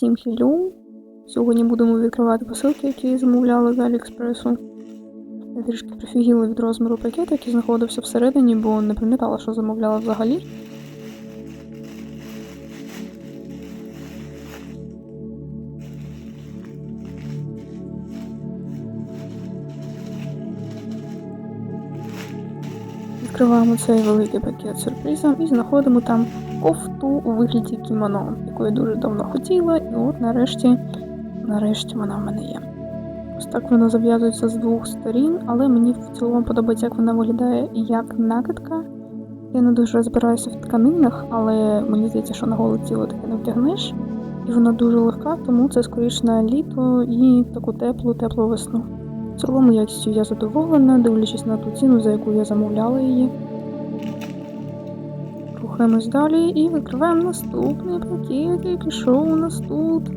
Всім хілю. Сьогодні будемо відкривати посилки, які замовляли з Аліекспресу. Я трішки прифігіла від розміру пакету, який знаходився всередині, бо не пам'ятала, що замовляла взагалі. Відкриваємо цей великий пакет сюрпризом і знаходимо там кофту у вигляді кімоно, яку я дуже давно хотіла, і от нарешті, нарешті вона в мене є. Ось так вона зав'язується з двох сторін, але мені в цілому подобається, як вона виглядає як накидка. Я не дуже розбираюся в тканинах, але мені здається, що на голе тіло таке не втягнеш. І вона дуже легка, тому це скоріше на літо і таку теплу, теплу весну. Цілому якістю я задоволена, дивлячись на ту ціну, за яку я замовляла її. Рухаємось далі і відкриваємо наступний пакет, який що у нас тут.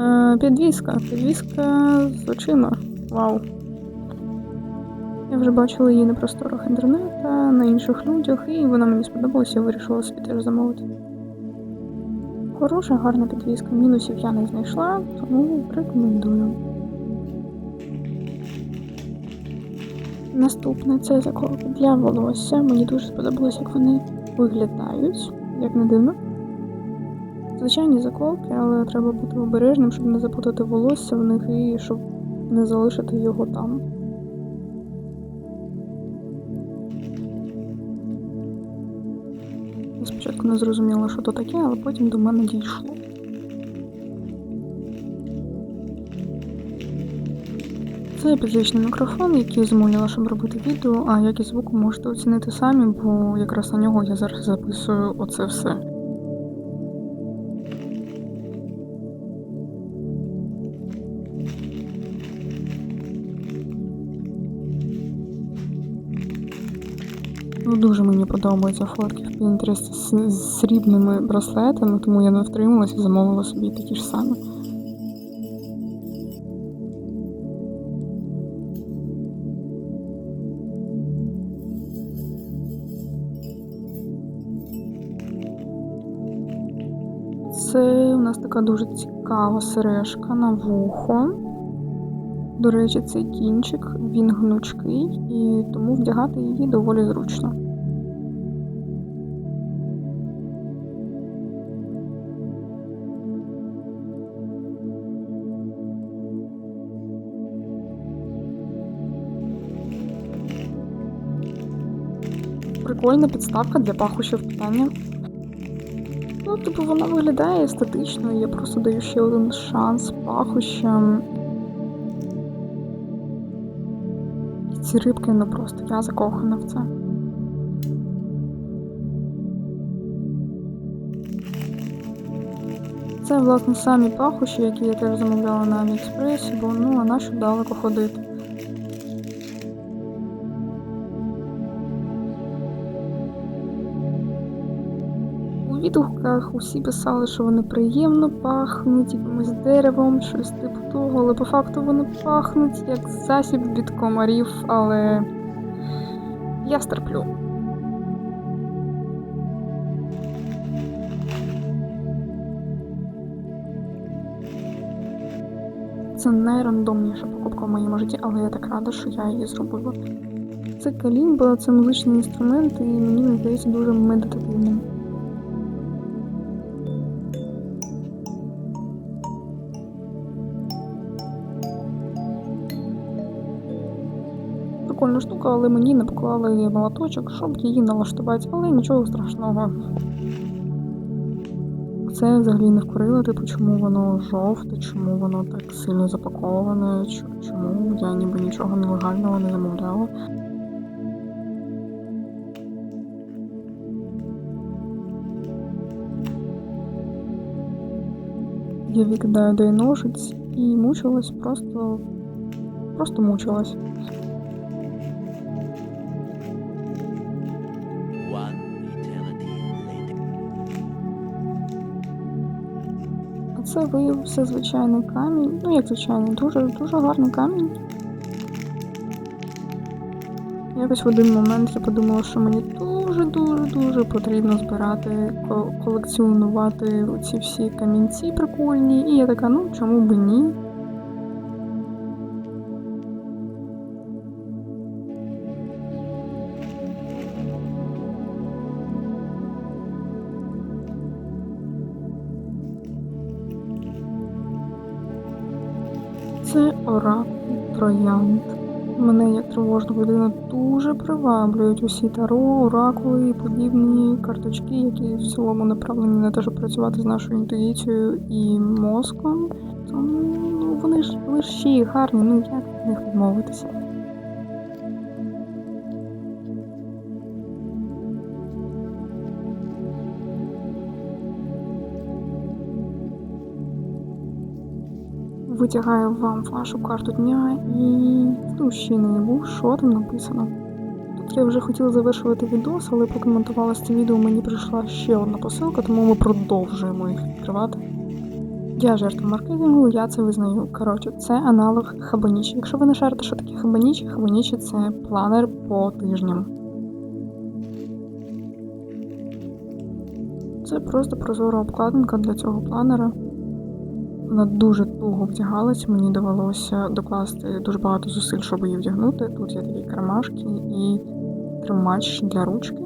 Е, підвіска. Підвіска з очима. Вау. Я вже бачила її на просторах інтернету, на інших людях, і вона мені сподобалася, я вирішила собі теж замовити. Хороша, гарна підвіска. Мінусів я не знайшла, тому рекомендую. Наступне це заколки для волосся. Мені дуже сподобалось, як вони виглядають, як не дивно. Звичайні заколки, але треба бути обережним, щоб не запутати волосся в них і щоб не залишити його там. Я спочатку не зрозуміла, що то таке, але потім до мене дійшло. Це підзвичний мікрофон, який замовляла, щоб робити відео, а якість звуку можете оцінити самі, бо якраз на нього я зараз записую оце все. Ну, дуже мені подобаються фотки в Pinterest з срібними браслетами, тому я не втрималася і замовила собі такі ж самі. Це у нас така дуже цікава сережка на вухо. До речі, цей кінчик, він гнучкий і тому вдягати її доволі зручно. Прикольна підставка для пахущих питання. Ну, типу, вона виглядає естетично, я просто даю ще один шанс пахощам. І ці рибки, ну просто я закохана в це. Це, власне, самі пахощі, які я теж замовляла на Аліекспресі, бо ну, а на що далеко ходити. Відгуках усі писали, що вони приємно пахнуть якимось деревом, щось типу того, але по факту вони пахнуть як засіб від комарів, але я стерплю. Це найрандомніша покупка в моєму житті, але я так рада, що я її зробила. Це калімба, це музичний інструмент, і мені здається дуже медитативним. Прикольна штука, але мені не поклали молоточок, щоб її налаштувати, але нічого страшного. Це взагалі не вкорило, типу, чому воно жовте, чому воно так сильно запаковане, чому я ніби нічого нелегального не замовляла. Я викидаю до ножиць і мучилась, просто, просто мучилась. Це виявився звичайний камінь. Ну, як звичайний, дуже дуже гарний камінь. Якось в один момент я подумала, що мені дуже дуже дуже дуже потрібно збирати, колекціонувати ці всі камінці прикольні. І я така, ну чому б ні? Це оракул троянд. Мене як тривожну людину дуже приваблюють усі таро, оракули і подібні карточки, які в цілому направлені на те, щоб працювати з нашою інтуїцією і мозком. Тому ну, вони ж ще гарні, ну як від них відмовитися. Витягаю вам вашу карту дня і в душі не був, що там написано. Тут я вже хотіла завершувати відос, але поки монтувалося це відео, мені прийшла ще одна посилка, тому ми продовжуємо їх відкривати. Я жертва маркетингу, я це визнаю. Коротше, це аналог хабанічі. Якщо ви не шарите, що таке хабанічі, хабанічі це планер по тижням. Це просто прозора обкладинка для цього планера. Вона дуже туго вдягалась, мені довелося докласти дуже багато зусиль, щоб її вдягнути. Тут є такі кармашки і тримач для ручки.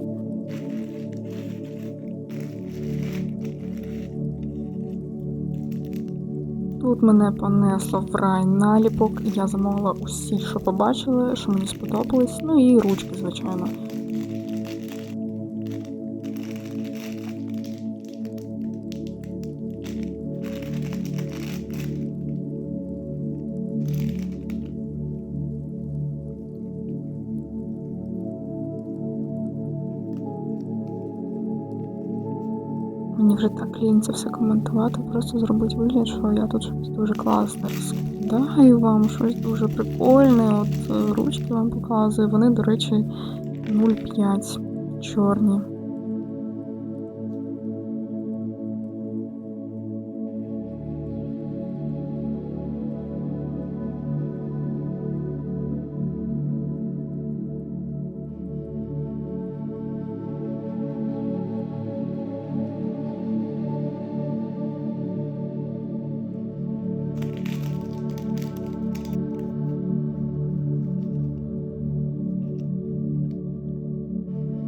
Тут мене понесло в рай наліпок. Я замовила усі, що побачили, що мені сподобались. Ну і ручки, звичайно. Мені вже так лінь це все коментувати, просто зробити вигляд, що я тут щось дуже класне розкидаю вам, щось дуже прикольне. От е, ручки вам показую. Вони, до речі, 0,5 чорні.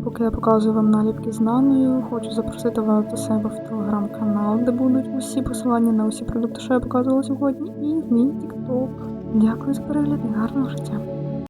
Поки я показую вам наліпки з наною, хочу запросити вас до себе в телеграм-канал, де будуть усі посилання на усі продукти, що я показувала сьогодні, і в мій тікток. Дякую за перегляд і гарного життя!